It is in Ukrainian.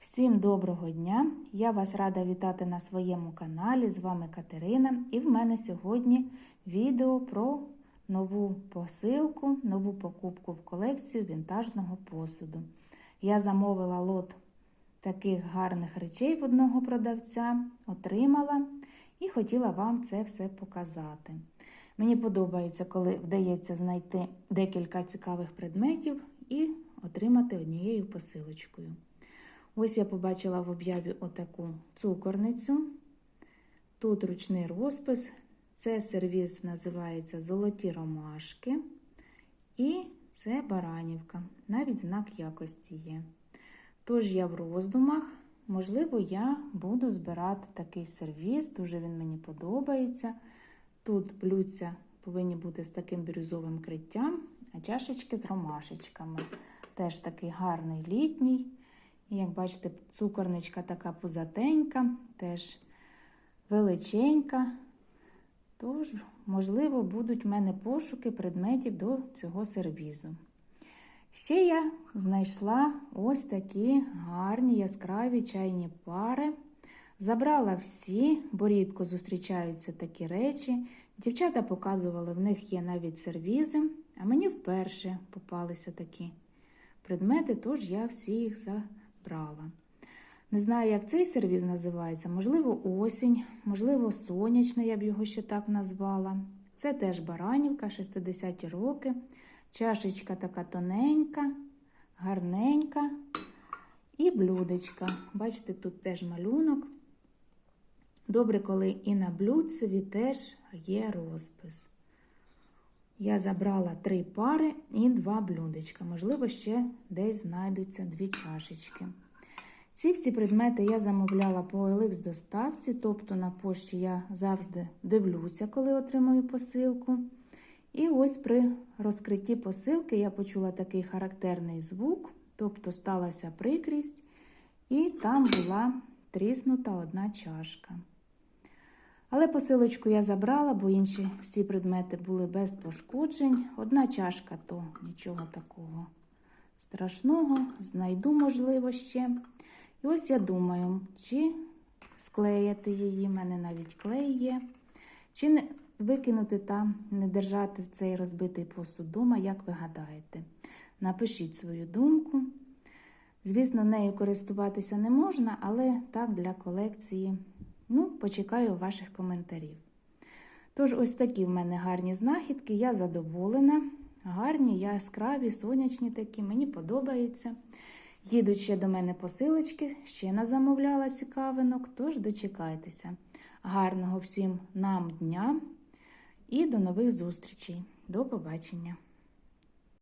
Всім доброго дня! Я вас рада вітати на своєму каналі. З вами Катерина, і в мене сьогодні відео про нову посилку, нову покупку в колекцію вінтажного посуду. Я замовила лот таких гарних речей в одного продавця, отримала і хотіла вам це все показати. Мені подобається, коли вдається знайти декілька цікавих предметів і отримати однією посилочкою. Ось я побачила в об'яві отаку цукорницю. Тут ручний розпис. Це сервіс називається Золоті ромашки. І це баранівка. Навіть знак якості є. Тож я в роздумах, можливо, я буду збирати такий сервіс, дуже він мені подобається. Тут блюдця повинні бути з таким бірюзовим криттям, а чашечки з ромашечками. Теж такий гарний літній. Як бачите, цукорничка така пузатенька, теж величенька. Тож, можливо, будуть в мене пошуки предметів до цього сервізу. Ще я знайшла ось такі гарні яскраві чайні пари. Забрала всі, бо рідко зустрічаються такі речі. Дівчата показували, в них є навіть сервізи, а мені вперше попалися такі предмети, тож я всі їх забрала. Не знаю, як цей сервіз називається, можливо, осінь, можливо, сонячний, я б його ще так назвала. Це теж баранівка, 60-ті роки. Чашечка така тоненька, гарненька. І блюдечка. Бачите, тут теж малюнок. Добре, коли і на блюдцеві теж є розпис. Я забрала три пари і два блюдечка. Можливо, ще десь знайдуться дві чашечки. Ці всі предмети я замовляла по OLX доставці, тобто на пошті я завжди дивлюся, коли отримую посилку. І ось при розкритті посилки я почула такий характерний звук, тобто сталася прикрість, і там була тріснута одна чашка. Але посилочку я забрала, бо інші всі предмети були без пошкоджень. Одна чашка то нічого такого страшного, знайду, можливо, ще. І ось я думаю, чи склеяти її, в мене навіть клей є, чи не викинути та не держати цей розбитий посуд вдома, як ви гадаєте. Напишіть свою думку. Звісно, нею користуватися не можна, але так для колекції. Ну, почекаю ваших коментарів. Тож, ось такі в мене гарні знахідки, я задоволена. Гарні, яскраві, сонячні такі, мені подобається. Їдуть ще до мене посилочки, ще назамовляла цікавинок, тож дочекайтеся. Гарного всім нам дня і до нових зустрічей. До побачення!